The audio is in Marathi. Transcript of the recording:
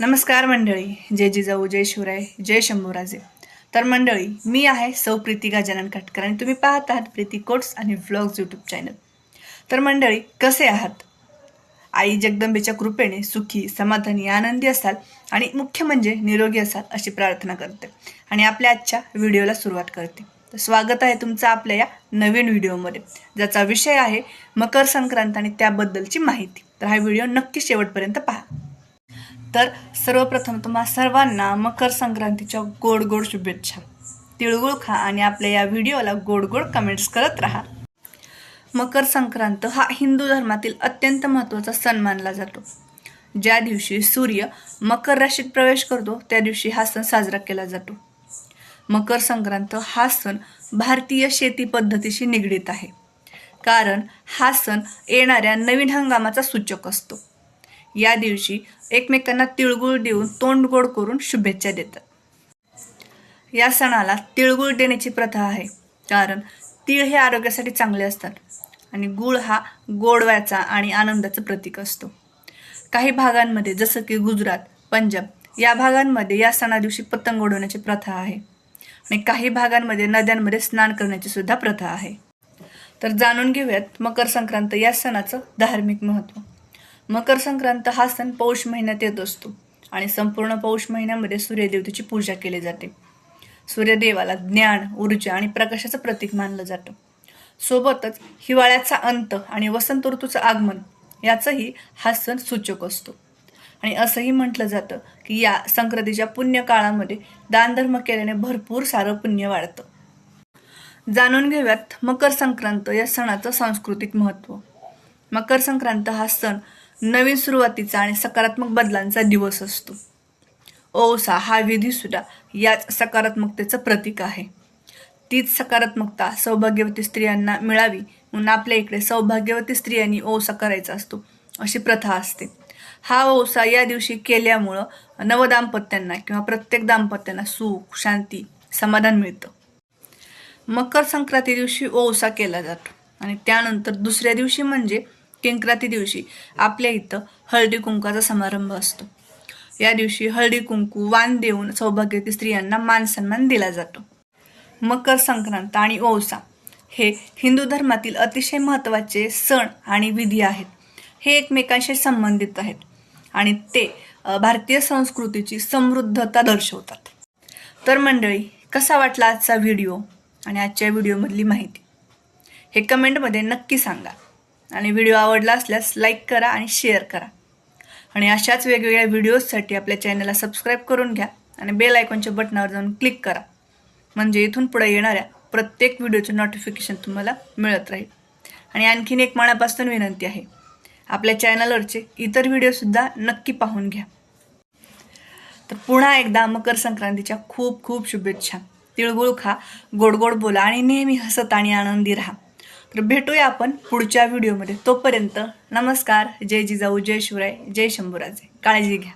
नमस्कार मंडळी. जय जिजाऊ जय शिवराय जय शंभूराजे तर मंडळी मी आहे सौ प्रीती गजानन काटकर आणि तुम्ही पाहत आहात प्रीती कोट्स आणि व्लॉग्स यूट्यूब चॅनल तर मंडळी कसे आहात? आई जगदंबेच्या कृपेने सुखी समाधानी आनंदी असाल आणि मुख्य म्हणजे निरोगी असाल अशी प्रार्थना करते आणि आपल्या आजच्या व्हिडिओला सुरुवात करते. तर स्वागत आहे तुमचं आपल्या या नवीन व्हिडिओमध्ये ज्याचा विषय आहे मकर संक्रांत आणि त्याबद्दलची माहिती. तर हा व्हिडिओ नक्की शेवटपर्यंत पहा. तर सर्वप्रथम तुम्हा सर्वांना मकर संक्रांतीच्या गोड गोड शुभेच्छा. तिळगुळ खा आणि आपल्या या व्हिडिओला गोड गोड कमेंट्स करत राहा. मकर संक्रांत हा हिंदू धर्मातील अत्यंत महत्त्वाचा सण मानला जातो. ज्या दिवशी सूर्य मकर राशीत प्रवेश करतो त्या दिवशी हा सण साजरा केला जातो. मकर संक्रांत हा सण भारतीय शेती पद्धतीशी निगडीत आहे. कारण हा सण येणाऱ्या नवीन हंगामाचा सूचक असतो. या दिवशी एकमेकांना तिळगुळ देऊन तोंड गोड करून शुभेच्छा देतात. या सणाला तिळगुळ देण्याची प्रथा आहे. कारण तीळ हे आरोग्यासाठी चांगले असतात आणि गुळ हा गोडव्याचा आणि आनंदाचं प्रतीक असतो. काही भागांमध्ये जसं की गुजरात पंजाब या भागांमध्ये या सणादिवशी पतंग उडवण्याची प्रथा आहे. आणि काही भागांमध्ये नद्यांमध्ये स्नान करण्याची सुद्धा प्रथा आहे. तर जाणून घेऊयात मकर संक्रांत या सणाचं धार्मिक महत्त्व. मकर संक्रांत हा सण पौष महिन्यात येत असतो आणि संपूर्ण पौष महिन्यामध्ये सूर्यदेवतेची पूजा केली जाते. सूर्यदेवाला ज्ञान ऊर्जा आणि प्रकाशाचं प्रतीक मानलं जातं. सोबतच हिवाळ्याचा अंत आणि वसंत ऋतूचं आगमन याचंही हा सण सूचक असतो. आणि असंही म्हटलं जातं की या संक्रांतीच्या पुण्य काळामध्ये दानधर्म केल्याने भरपूर सारं पुण्य वाढतं. जाणून घेऊयात मकर संक्रांत या सणाचं सांस्कृतिक महत्त्व. मकर संक्रांत हा सण नवीन सुरुवातीचा आणि सकारात्मक बदलांचा दिवस असतो. ओसा हा विधी सुद्धा याच सकारात्मकतेचं प्रतीक आहे. तीच सकारात्मकता सौभाग्यवती स्त्रियांना मिळावी म्हणून आपल्या इकडे सौभाग्यवती स्त्रियांनी ओसा करायचा असतो अशी प्रथा असते. हा ओसा या दिवशी केल्यामुळं नवदाम्पत्यांना किंवा प्रत्येक दाम्पत्यांना सुख शांती समाधान मिळतं. मकर संक्रांती दिवशी ओसा केला जातो आणि त्यानंतर दुसऱ्या दिवशी म्हणजे किंक्राती दिवशी आपल्या इथं हळदी कुंकाचा समारंभ असतो. या दिवशी हळदी कुंकू वाण देऊन सौभाग्यवती स्त्रियांना मान सन्मान दिला जातो. मकर संक्रांत आणि ओसा हे हिंदू धर्मातील अतिशय महत्त्वाचे सण आणि विधी आहेत. हे एकमेकांशी संबंधित आहेत आणि ते भारतीय संस्कृतीची समृद्धता दर्शवतात. तर मंडळी कसा वाटला आजचा व्हिडिओ आणि आजच्या व्हिडिओमधली माहिती? हे कमेंटमध्ये नक्की सांगा. आणि व्हिडिओ आवडला असल्यास लाईक करा आणि शेअर करा. आणि अशाच वेगवेगळ्या व्हिडिओजसाठी आपल्या चॅनलला सबस्क्राईब करून घ्या आणि बेल आयकॉनच्या बटनावर जाऊन क्लिक करा. म्हणजे इथून पुढे येणाऱ्या प्रत्येक व्हिडिओचं नोटिफिकेशन तुम्हाला मिळत राहील. आणि आणखीन एक मनापासून विनंती आहे आपल्या चॅनलवरचे इतर व्हिडिओसुद्धा नक्की पाहून घ्या. तर पुन्हा एकदा मकर संक्रांतीच्या खूप खूप शुभेच्छा. तिळगुळ खा गोड गोड बोला आणि नेहमी हसत आणि आनंदी राहा. तर भेटूया आपण पुढच्या व्हिडिओमध्ये तोपर्यंत नमस्कार. जय जिजाऊ जय शिवराय जय शंभूराजे. काळजी घ्या.